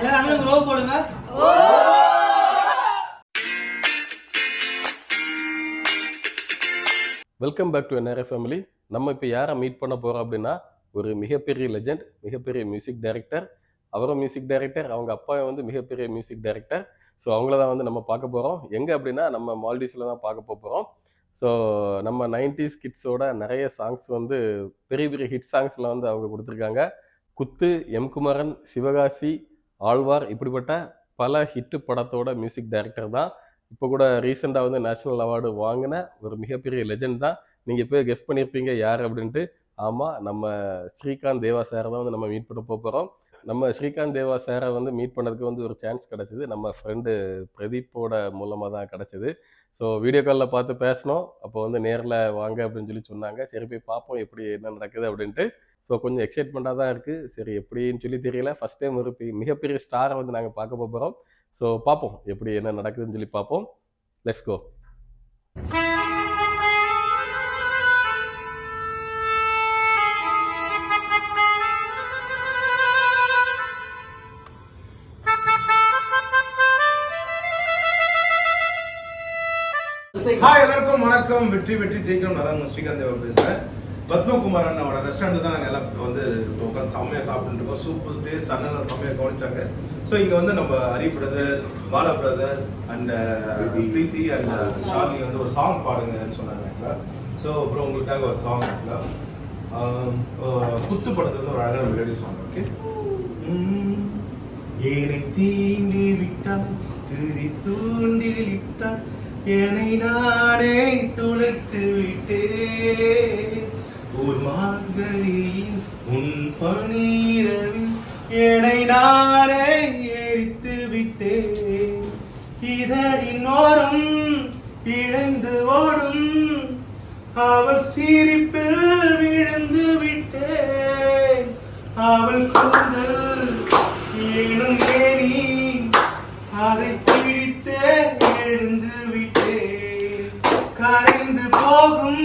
எல்லாரும் போடுங்க. Welcome back to NRI family நம்ம இப்போ யாரை மீட் பண்ண போகிறோம் அப்படின்னா ஒரு மிகப்பெரிய லெஜெண்ட் மிகப்பெரிய மியூசிக் டைரக்டர் அவரும் மியூசிக் டைரக்டர் அவங்க அப்பா வந்து மிகப்பெரிய மியூசிக் டைரக்டர் ஸோ அவங்கள தான் வந்து நம்ம பார்க்க போகிறோம் எங்கே அப்படின்னா நம்ம மால்டீஸில் தான் பார்க்க போகிறோம் ஸோ நம்ம நைன்டிஸ் கிட்ஸோட நிறைய சாங்ஸ் வந்து பெரிய பெரிய ஹிட் சாங்ஸ்லாம் வந்து அவங்க கொடுத்துருக்காங்க. குத்து எம் குமரன் சிவகாசி ஆழ்வார் இப்படிப்பட்ட பல ஹிட்டு படத்தோட மியூசிக் டைரக்டர் தான். இப்போ கூட ரீசெண்டாக வந்து நேஷனல் அவார்டு வாங்கின ஒரு மிகப்பெரிய லெஜெண்ட் தான். நீங்கள் இப்போ கெஸ்ட் பண்ணியிருப்பீங்க யார் அப்படின்ட்டு. ஆமாம் நம்ம ஸ்ரீகாந்த் தேவா சாரை தான் வந்து நம்ம மீட் பண்ண போகிறோம் நம்ம ஸ்ரீகாந்த் தேவா சாரை வந்து மீட் பண்ணதுக்கு வந்து ஒரு சான்ஸ் கிடச்சிது. நம்ம ஃப்ரெண்டு பிரதீப்போட மூலமாக தான் கிடச்சிது. ஸோ வீடியோ காலில் பார்த்து பேசினோம். அப்போ வந்து நேரில் வாங்க அப்படின்னு சொல்லி சொன்னாங்க. சரி போய் பார்ப்போம் எப்படி என்ன நடக்குது அப்படின்ட்டு. ஸோ கொஞ்சம் எக்ஸைட்மெண்ட்டாக தான் இருக்குது சரி எப்படின்னு சொல்லி தெரியல. ஃபஸ்ட் டைம் ஒரு பெ- மிகப்பெரிய ஸ்டாரை வந்து நாங்கள் பார்க்க போகிறோம் ஸோ பார்ப்போம் எப்படி என்ன நடக்குதுன்னு சொல்லி பார்ப்போம். லெட்ஸ் கோ ஹாய் எல்லாருக்கும் வணக்கம். வெற்றி வெற்றி ஜெயிக்கிறோம் நான் தான் உங்க ஸ்ரீகாந்த் தேவா பேசுறேன். பத்மகுமார் அண்ணாவோட ரெஸ்டாரண்ட் தான் நாங்கள் எல்லாம் வந்து உட்காந்து செம்மையாக சாப்பிட்டுட்டு இருக்கோம். சூப்பர் டேஸ்ட் அண்ணன் செம்மையாக கவனிச்சாங்க. ஸோ இங்கே வந்து நம்ம Hari brother Bala brother and Preethi and Shalini வந்து ஒரு சாங் பாடுங்கன்னு சொன்னாங்க ஸோ அப்புறம் உங்களுக்காக ஒரு சாங் ஆக்சுவலாக குத்து படத்துல ஒரு அழகான மெலடி சாங் ஓகே ஏனை தீண்டி விட்டான் திரி தூண்டி விட்டான் என்னை நானே துளைத்து விட்டேன். ஒரு மார்கழியில் உன் பனீரவில் என்னை நானே எரித்து விட்டேன். இதழின் ஓரம் இழந்து ஓடும். அவள் சிரிப்பில் விழுந்து விட்டேன். அவள் கூந்தல் ஏனும் ஏனி அதை போகும்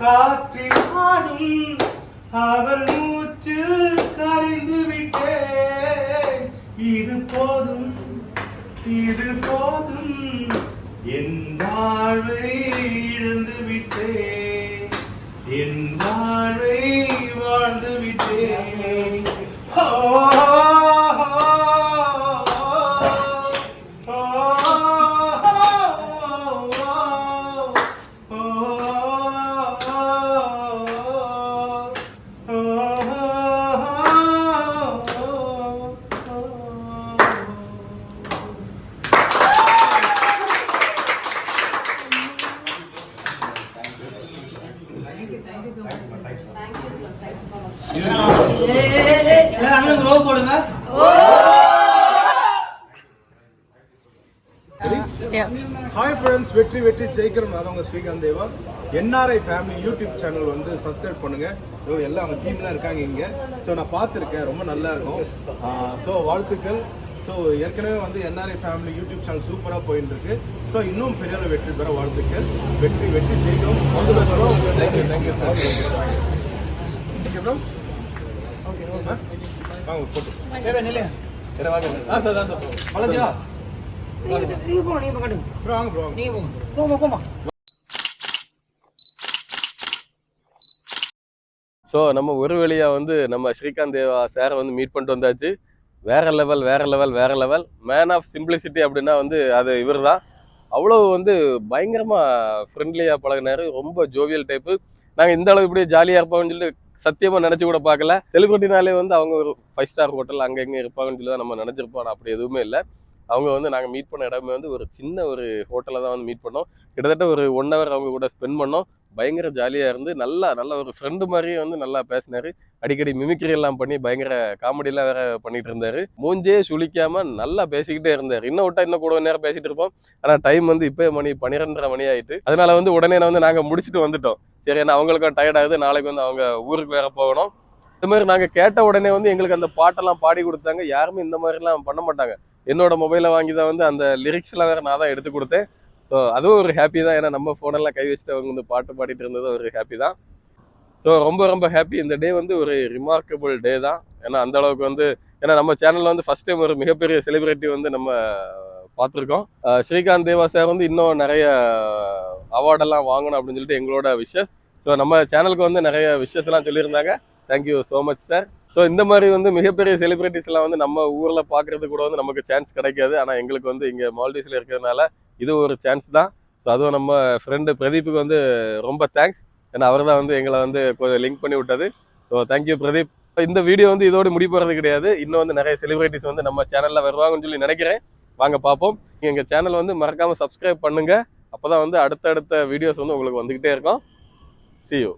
காற்றில் ஆடும் அவள் மூச்சு கரைந்து விட்டேன். இது போதும் இது போதும் என் வாழ்வை இழந்து விட்டேன். என் வாழ்வை எல்லாரும் போடுங்க. ஹாய் ஃப்ரெண்ட்ஸ் வெற்றி வெற்றி ஜெயிக்கிறோம். நான் உங்க Srikanth Deva. NRI family YouTube channel வந்து சப்ஸ்கிரைப் பண்ணுங்க. இதோ எல்லாம் அவங்க டீம்லாம் இருக்காங்க இங்க. ஸோ நான் பார்த்துருக்கேன். ரொம்ப நல்லா இருக்கும். ஸோ வாழ்த்துக்கள். ஸோ ஏற்கனவே வந்து என்ஆர்ஐ ஃபேமிலி யூடியூப் சேனல் சூப்பராக போயிட்டு இருக்கு ஸோ இன்னும் பெரிய அளவு வெற்றி பெற வாழ்த்துக்கள். வெற்றி வெற்றி ஜெயிக்கிறோம் thank you thank you sir okay bro okay வாங்க போட்டு சரி, வாங்க. ஆ சார் தான் சார். வளர்ச்சியா நீங்க போங்க நீங்க போங்க ப்ரோ வாங்க ப்ரோ வாங்க. நீங்க போங்க போமா போமா ஸோ நம்ம ஒரு வழியாக வந்து நம்ம ஸ்ரீகாந்த் தேவா சாரை வந்து மீட் பண்ணிட்டு வந்தாச்சு. வேற லெவல் வேற லெவல் வேற லெவல் மேன் ஆஃப் சிம்பிளிசிட்டி அப்படின்னா வந்து அது இவர் தான் அவ்வளோ வந்து பயங்கரமாக ஃப்ரெண்ட்லியாக பழகினாரு. ரொம்ப ஜோவியல் டைப்பு நாங்கள் இந்த அளவு இப்படியே ஜாலியாக இருப்போம்னு சொல்லி சத்தியமாக நினச்சி கூட பார்க்கல. செலிபிரிட்டினாலே வந்து அவங்க ஒரு ஃபைவ் ஸ்டார் ஹோட்டல் அங்கே இங்கே இருப்பாங்கன்னு சொல்லி தான் நம்ம நினச்சிருப்போம். ஆனால் அப்படி எதுவுமே இல்லை. அவங்க வந்து நாங்கள் மீட் பண்ண இடமே வந்து ஒரு சின்ன ஒரு ஹோட்டலில் தான் வந்து மீட் பண்ணோம். கிட்டத்தட்ட ஒரு ஒன் ஹவர் அவங்க கூட ஸ்பெண்ட் பண்ணோம். பயங்கர ஜாலியாக இருந்து நல்லா நல்ல ஒரு ஃப்ரெண்டு மாதிரியே வந்து நல்லா பேசினார். அடிக்கடி மிமிக்ரி எல்லாம் பண்ணி பயங்கர காமெடியெலாம் வேற பண்ணிட்டு இருந்தார். மூஞ்சே சுழிக்காமல் நல்லா பேசிக்கிட்டே இருந்தார். இன்னும் விட்டா இன்னும் கூட நேரம் பேசிட்டு இருப்போம். ஆனால் டைம் வந்து இப்போ மணி பன்னிரெண்டரை மணி ஆயிட்டு அதனால வந்து உடனே நான் வந்து நாங்கள் முடிச்சுட்டு வந்துட்டோம். சரி ஏன்னா அவங்களுக்கும் டயர்ட் ஆகுது நாளைக்கு வந்து அவங்க ஊருக்கு வேற போகணும். இந்த மாதிரி நாங்கள் கேட்ட உடனே வந்து எங்களுக்கு அந்த பாட்டெல்லாம் பாடி கொடுத்தாங்க. யாருமே இந்த மாதிரிலாம் பண்ண மாட்டாங்க. என்னோட மொபைலை வாங்கி தான் வந்து அந்த லிரிக்ஸ்லாம் வேற நான் தான் எடுத்து கொடுத்தேன். ஸோ அதுவும் ஒரு ஹாப்பி தான். ஏன்னா நம்ம ஃபோனெல்லாம் கை வச்சுட்டு அவங்க வந்து பாட்டு பாடிட்டு இருந்தது ஒரு ஹாப்பி தான். ஸோ ரொம்ப ரொம்ப ஹாப்பி இந்த டே வந்து ஒரு ரிமார்க்கபிள் டே தான். ஏன்னா அந்த அளவுக்கு வந்து ஏன்னா நம்ம சேனலில் வந்து ஃபர்ஸ்ட் டைம் ஒரு மிகப்பெரிய செலிபிரிட்டி வந்து நம்ம பார்த்துருக்கோம். ஸ்ரீகாந்த் தேவா சார் வந்து இன்னும் நிறைய அவார்டெல்லாம் வாங்கணும் அப்படின்னு சொல்லிட்டு எங்களோட விஷஸ் ஸோ நம்ம சேனலுக்கு வந்து நிறைய விஷயஸ்லாம் சொல்லியிருந்தாங்க. Thank you so much sir so இந்த மாதிரி வந்து மிகப்பெரிய செலிபிரிட்டிஸ்லாம் வந்து நம்ம ஊரில் பார்க்கறது கூட வந்து நமக்கு சான்ஸ் கிடைக்காது. ஆனால் எங்களுக்கு வந்து இங்கே மால்டீஸில் இருக்கிறதுனால இது ஒரு சான்ஸ் தான். ஸோ அதுவும் நம்ம ஃப்ரெண்டு பிரதீப்புக்கு வந்து ரொம்ப தேங்க்ஸ் ஏன்னா அவர் தான் வந்து எங்களை வந்து கொஞ்சம் லிங்க் பண்ணி விட்டது. So thank you Pradeep. இந்த வீடியோ வந்து இதோடு முடி போகிறது கிடையாது. இன்னும் வந்து நிறைய செலிபிரிட்டிஸ் வந்து நம்ம சேனலில் வருவாங்கன்னு சொல்லி நினைக்கிறேன். வாங்க பார்ப்போம். எங்கள் சேனல் வந்து மறக்காமல் சப்ஸ்கிரைப் பண்ணுங்கள் அப்போ தான் வந்து அடுத்தடுத்த வீடியோஸ் வந்து உங்களுக்கு வந்துக்கிட்டே இருக்கும். C you